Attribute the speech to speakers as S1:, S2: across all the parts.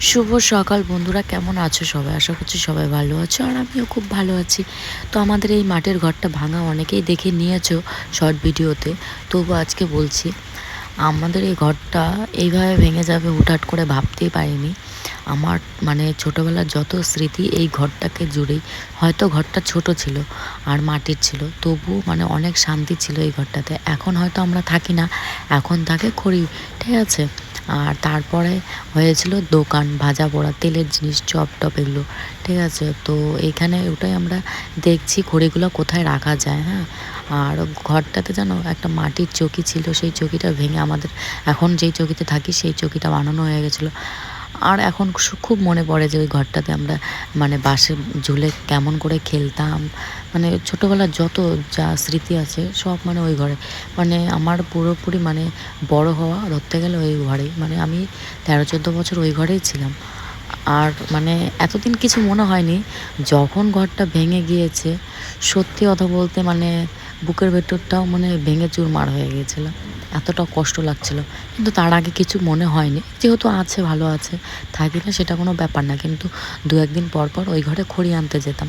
S1: শুভ সকাল বন্ধুরা, কেমন আছো সবাই? আশা করছি সবাই ভালো আছো আর আমিও খুব ভালো আছি। তো আমাদের এই মাটির ঘরটা ভাঙা অনেকেই দেখে নিয়েছো শর্ট ভিডিওতে। তবু আজকে বলছি, আমাদের এই ঘরটা এইভাবে ভেঙে যাবে হুটহাট করে ভাবতেই পারিনি। আমার মানে ছোটোবেলার যত স্মৃতি এই ঘরটাকে জুড়েই, হয়তো ঘরটা ছোট ছিল আর মাটির ছিল, তবু মানে অনেক শান্তি ছিল এই ঘরটাতে। এখন হয়তো আমরা থাকি না, এখন থাকে খড়ি ঠিক আছে? আর তারপরে হয়েছিল দোকান, ভাজা পোড়া, তেলের জিনিস, চপ টপ এগুলো, ঠিক আছে? তো এখানে ওটাই আমরা দেখছি খড়িগুলো কোথায় রাখা যায় হ্যাঁ? আর ঘরটাতে যেন একটা মাটির চকি ছিল, সেই চকিটা ভেঙে আমাদের, এখন যেই চকিতে থাকি সেই চকিটা বানানো হয়ে গেছিল। আর এখন খুব মনে পড়ে যে ওই ঘরটাতে আমরা মানে বাসে ঝুলে কেমন করে খেলতাম। মানে ছোটোবেলার যত যা স্মৃতি আছে সব মানে ওই ঘরে। মানে আমার পুরোপুরি মানে বড় হওয়া ধরতে গেলে ওই ঘরেই। মানে আমি তেরো চোদ্দ বছর ওই ঘরেই ছিলাম। আর মানে এতদিন কিছু মনে হয়নি, যখন ঘরটা ভেঙে গিয়েছে, সত্যি কথা বলতে মানে বুকের ভেতরটাও মানে ভেঙে চুরমার হয়ে গিয়েছিল। এতটা কষ্ট লাগছিল। কিন্তু তার আগে কিছু মনে হয়নি। যেহেতু আছে, ভালো আছে, থাকি না সেটা কোনো ব্যাপার না। কিন্তু দু একদিন পর পর ওই ঘরে খড়ি আনতে যেতাম।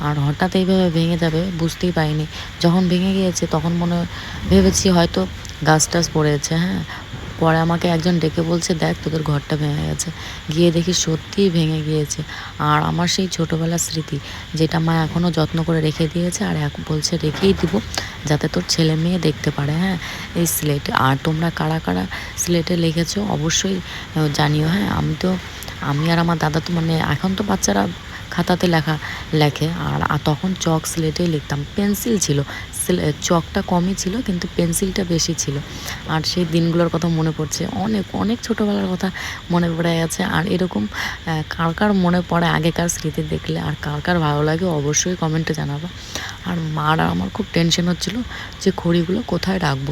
S1: আর হঠাৎ এইভাবে ভেঙে যাবে, বুঝতেই পারিনি। যখন ভেঙে গিয়েছে, তখন মনে ভেবেছি হয়তো গাছ টাছ পড়েছে হ্যাঁ? পরে আমাকে একজন ডেকে বলছে, দেখ, তোদের ঘরটা ভেঙে গেছে। গিয়ে দেখি সত্যিই ভেঙে গিয়েছে। আর আমার সেই ছোটোবেলার স্মৃতি, যেটা মা এখনও যত্ন করে রেখে দিয়েছে আর এখন বলছে, রেখেই দিব যাতে তোর ছেলে মেয়ে দেখতে পারে। হ্যাঁ এই স্লেটে, আর তোমরা কারা কারা স্লেটে লিখেছো অবশ্যই জানিও। হ্যাঁ আমি তো, আমি আর আমার দাদা তো মানে এখন তো বাচ্চারা খাতাতে লেখা, লেখে। আর তখন চক স্লেটেই লিখতাম। পেন্সিল ছিল। চকটা কমই ছিল, কিন্তু পেন্সিলটা বেশি ছিল। আর সেই দিনগুলোর কথা মনে পড়ছে। অনেক অনেক ছোটোবেলার কথা মনে পড়ে গেছে। আর এরকম কার কার মনে পড়ে আগেকার স্মৃতি দেখলে, আর কার কার ভালো লাগে অবশ্যই কমেন্টে জানাব। আর মার আমার খুব টেনশন হচ্ছিল যে খড়িগুলো কোথায় রাখব?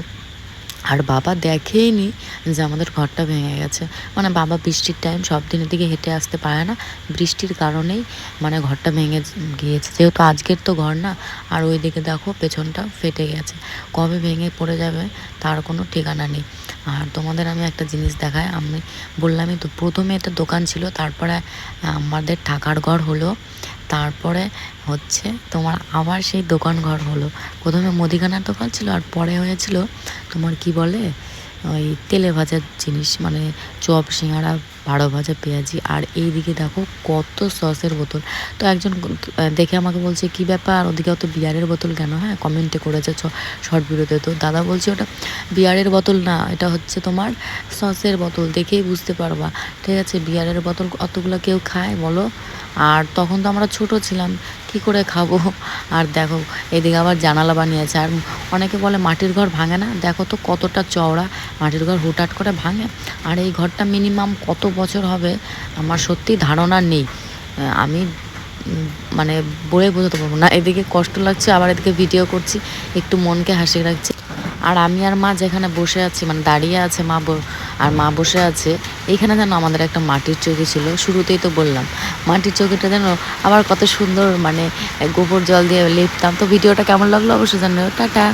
S1: আর বাবা দেখেই নি যে আমাদের ঘরটা ভেঙে গেছে। মানে বাবা বৃষ্টির টাইম সব দিনের দিকে হেঁটে আসতে পারে না। বৃষ্টির কারণেই মানে ঘরটা ভেঙে গিয়েছে। যেহেতু আজকের তো ঘর না, আর ওই দিকে দেখো পেছনটা ফেটে গেছে। কবে ভেঙে পড়ে যাবে তার কোনো ঠিকানা নেই। আর তোমাদের আমি একটা জিনিস দেখাই, আমি বললামই তো, প্রথমে একটা দোকান ছিল, তারপরে আমাদের থাকার ঘর হলো, তারপরে হচ্ছে তোমার আবার সেই দোকান ঘর হলো। প্রথমে মুদিখানার দোকান ছিল, আর পরে হয়েছিল তোমার কি বলে, ওই তেলে ভাজার জিনিস মানে চপ সিঙ্গাড়া বারো ভাজা পেঁয়াজি। আর এই দিকে দেখো কত সসের বোতল। তো একজন দেখে আমাকে বলছে, কি ব্যাপার? ওদিকে অত বিয়ারের বোতল কেন? হ্যাঁ কমেন্টে করেছে শর্ট ভিডিওতে। তো দাদা বলছে, ওটা বিয়ারের বোতল না, এটা হচ্ছে তোমার সসের বোতল। দেখেই বুঝতে পারবা। ঠিক আছে, বিয়ারের বোতল অতগুলো কেউ খায়, বলো। আর তখন তো আমরা ছোট ছিলাম। কি করে খাব? আর দেখো, এদিকে আবার জানালা বানিয়েছে। আর অনেকে বলে মাটির ঘর ভাঙে না। দেখো তো কতটা চওড়া। মাটির ঘর হুটহাট করে ভাঙে। আর এই ঘরটা মিনিমাম কত বছর হবে? আমার সত্যি ধারণা নেই। আমি মানে বলে বোঝাতে পারব না। এদিকে কষ্ট লাগছে, আবার এদিকে ভিডিও করছি। একটু মনকে হাসি রাখছি। আর আমি আর মা যেখানে বসে আছি মানে দাঁড়িয়ে আছে মা আর মা বসে আছে, এইখানে যেন আমাদের একটা মাটির চৌকি ছিল। শুরুতেই তো বললাম, মাটির চৌকিটা যেন আবার কত সুন্দর মানে গোবর জল দিয়ে লিপতাম। তো ভিডিওটা কেমন লাগল অবশ্যই জানো টাটা।